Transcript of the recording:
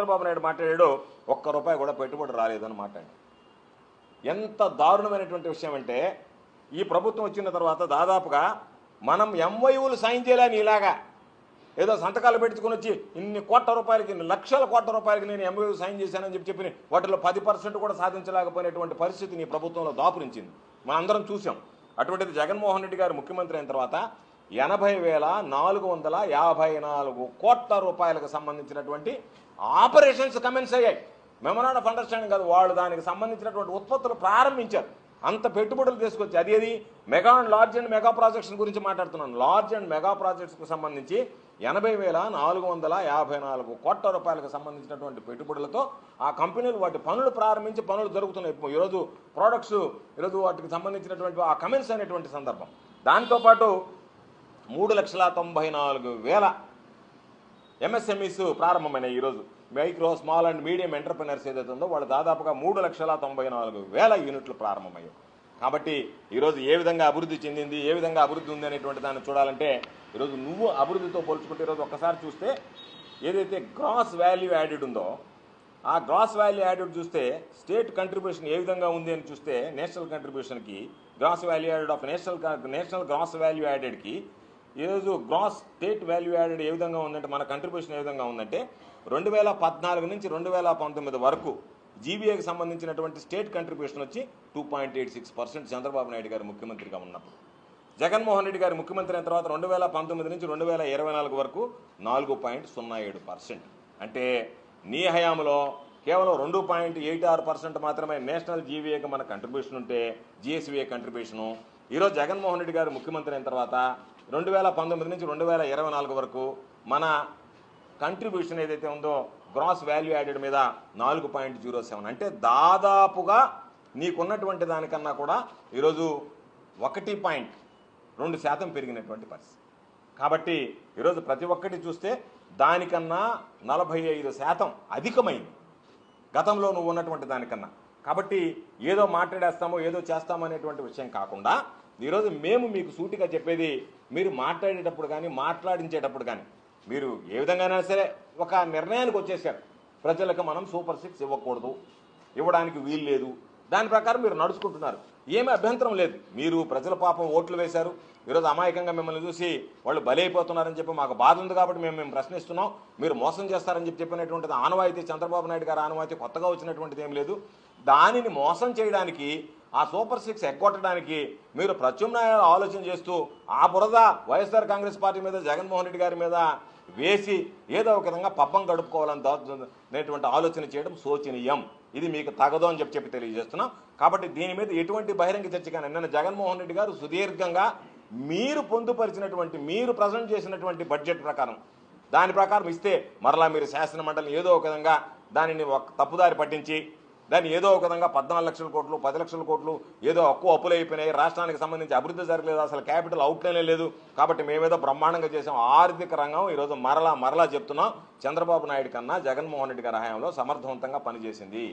చంద్రబాబు నాయుడు మాట్లాడాడో ఒక్క రూపాయి కూడా పెట్టుబడి రాలేదని ఎంత దారుణమైనటువంటి విషయం అంటే ఈ ప్రభుత్వం వచ్చిన తర్వాత దాదాపుగా మనం ఎంవైఓలు సైన్ చేయలేని ఇలాగా ఏదో సంతకాలు పెట్టుకుని వచ్చి ఇన్ని కోట్ల రూపాయలకి ఇన్ని లక్షల కోట్ల రూపాయలకి నేను ఎంవైఓ సైన్ చేశానని చెప్పి చెప్పి వాటిలో పది పర్సెంట్ కూడా సాధించలేకపోయినటువంటి పరిస్థితిని ఈ ప్రభుత్వంలో దాపురించింది. మనందరం చూసాం అటువంటిది జగన్మోహన్ రెడ్డి గారు ముఖ్యమంత్రి అయిన తర్వాత ఎనభై వేల నాలుగు వందల యాభై నాలుగు కోట్ల రూపాయలకు సంబంధించినటువంటి ఆపరేషన్స్ కమెన్స్ అయ్యాయి. మెమరాండ్ ఆఫ్ అండర్స్టాండింగ్ కాదు వాళ్ళు దానికి సంబంధించినటువంటి ఉత్పత్తులు ప్రారంభించారు. అంత పెట్టుబడులు తీసుకొచ్చి అది అది mega and large and mega projects గురించి మాట్లాడుతున్నాను. లార్జ్ అండ్ మెగా ప్రాజెక్ట్స్కు సంబంధించి ఎనభై వేల నాలుగు వందల యాభై నాలుగు కోట్ల రూపాయలకు సంబంధించినటువంటి పెట్టుబడులతో ఆ కంపెనీలు వాటి పనులు ప్రారంభించి పనులు జరుగుతున్నాయి. ఈరోజు ప్రోడక్ట్స్ ఈరోజు వాటికి సంబంధించినటువంటి ఆ కమెంట్స్ అనేటువంటి సందర్భం. దాంతోపాటు మూడు లక్షల తొంభై నాలుగు వేల ఎంఎస్ఎంఈస్ ప్రారంభమైనాయి ఈరోజు micro small and medium entrepreneurs ఏదైతే ఉందో వాళ్ళు దాదాపుగా మూడు లక్షల తొంభై నాలుగు వేల యూనిట్లు ప్రారంభమయ్యాయి. కాబట్టి ఈరోజు ఏ విధంగా అభివృద్ధి చెందింది ఏ విధంగా అభివృద్ధి ఉంది అనేటువంటి దాన్ని చూడాలంటే ఈరోజు నువ్వు అభివృద్ధితో పోల్చుకుంటే ఈరోజు ఒక్కసారి చూస్తే ఏదైతే గ్రాస్ వాల్యూ యాడెడ్ ఉందో ఆ గ్రాస్ వాల్యూ యాడెడ్ చూస్తే స్టేట్ కంట్రిబ్యూషన్ ఏ విధంగా ఉంది అని చూస్తే national కంట్రిబ్యూషన్కి gross value added of national national gross value యాడెడ్కి ఈరోజు గ్రాస్ స్టేట్ వాల్యూ యాడెడ్ ఏ విధంగా ఉందంటే మన కంట్రిబ్యూషన్ ఏ విధంగా ఉందంటే రెండు వేల పద్నాలుగు నుంచి రెండు వేల పంతొమ్మిది వరకు జీబీఏకి సంబంధించినటువంటి స్టేట్ కంట్రిబ్యూషన్ వచ్చి two point eight six percent Chandrababu Naidu garu ముఖ్యమంత్రిగా ఉన్నప్పుడు. జగన్మోహన్ రెడ్డి గారు ముఖ్యమంత్రి అయిన తర్వాత రెండు వేల పంతొమ్మిది నుంచి రెండు వేల ఇరవై నాలుగు వరకు నాలుగు పాయింట్ సున్నా ఏడు పర్సెంట్ అంటే నీ హయాంలో కేవలం రెండు పాయింట్ ఎయిట్ ఆరు పర్సెంట్ మాత్రమే నేషనల్ జీవీఏకి మన కంట్రిబ్యూషన్ ఉంటే జిఎస్వీఏ కంట్రిబ్యూషను ఈరోజు జగన్మోహన్ రెడ్డి గారు ముఖ్యమంత్రి అయిన తర్వాత రెండు వేల పంతొమ్మిది నుంచి రెండు వేల ఇరవై నాలుగు వరకు మన కంట్రిబ్యూషన్ ఏదైతే ఉందో గ్రాస్ వాల్యూ యాడెడ్ మీద నాలుగు పాయింట్ జీరో సెవెన్. అంటే దాదాపుగా నీకున్నటువంటి దానికన్నా కూడా ఈరోజు ఒకటి పాయింట్ రెండు శాతం పెరిగినటువంటి పరిస్థితి. కాబట్టి ఈరోజు ప్రతి ఒక్కటి చూస్తే దానికన్నా నలభై ఐదు శాతం అధికమైంది. గతంలో నువ్వు ఉన్నటువంటి దానికన్నా. కాబట్టి ఏదో మాట్లాడేస్తామో ఏదో చేస్తామో అనేటువంటి విషయం కాకుండా ఈరోజు మేము మీకు సూటిగా చెప్పేది మీరు మాట్లాడేటప్పుడు కానీ మాట్లాడించేటప్పుడు కానీ మీరు ఏ విధంగానైనా సరే ఒక నిర్ణయానికి వచ్చేసారు. ప్రజలకు మనం సూపర్ సిక్స్ ఇవ్వకూడదు. ఇవ్వడానికి వీలు లేదు. దాని ప్రకారం మీరు నడుచుకుంటున్నారు. ఏమీ అభ్యంతరం లేదు. మీరు ప్రజల పాపం ఓట్లు వేశారు. ఈరోజు అమాయకంగా మిమ్మల్ని చూసి వాళ్ళు బలైపోతున్నారని చెప్పి మాకు బాధ ఉంది కాబట్టి మేము మేము ప్రశ్నిస్తున్నాం. మీరు మోసం చేస్తారని చెప్పి చెప్పినటువంటిది ఆనవాయితీ చంద్రబాబు నాయుడు గారు ఆనవాయితీ కొత్తగా వచ్చినటువంటిది ఏం లేదు. దానిని మోసం చేయడానికి ఆ సూపర్ సిక్స్ ఎగ్గొట్టడానికి మీరు ప్రత్యామ్నాయాలు ఆలోచన చేస్తూ ఆ బురద వైఎస్ఆర్ కాంగ్రెస్ పార్టీ మీద జగన్మోహన్ రెడ్డి గారి మీద వేసి ఏదో ఒక విధంగా పబ్బం గడుపుకోవాలని అనేటువంటి ఆలోచన చేయడం శోచనీయం. ఇది మీకు తగదు అని చెప్పి చెప్పి తెలియజేస్తున్నాం. కాబట్టి దీని మీద ఎటువంటి బహిరంగ చర్చ కానీ నిన్న జగన్మోహన్ రెడ్డి గారు సుదీర్ఘంగా మీరు పొందుపరిచినటువంటి మీరు ప్రజెంట్ చేసినటువంటి బడ్జెట్ ప్రకారం దాని ప్రకారం ఇస్తే మరలా మీరు శాసన మండలి ఏదో ఒక విధంగా దానిని ఒక తప్పుదారి పట్టించి దాన్ని ఏదో ఒక విధంగా పద్నాలుగు లక్షల కోట్లు పది లక్షల కోట్లు ఏదో ఎక్కువ అప్పులు అయిపోయినాయి రాష్ట్రానికి సంబంధించి అభివృద్ధి జరగలేదు అసలు క్యాపిటల్ అవుట్లేనే లేదు. కాబట్టి మేమేదో బ్రహ్మాండంగా చేసాం. ఆర్థిక రంగం ఈరోజు మరలా మరలా చెప్తున్నాం. చంద్రబాబు నాయుడు కన్నా జగన్మోహన్ రెడ్డి గారి హయాంలో సమర్థవంతంగా పనిచేసింది.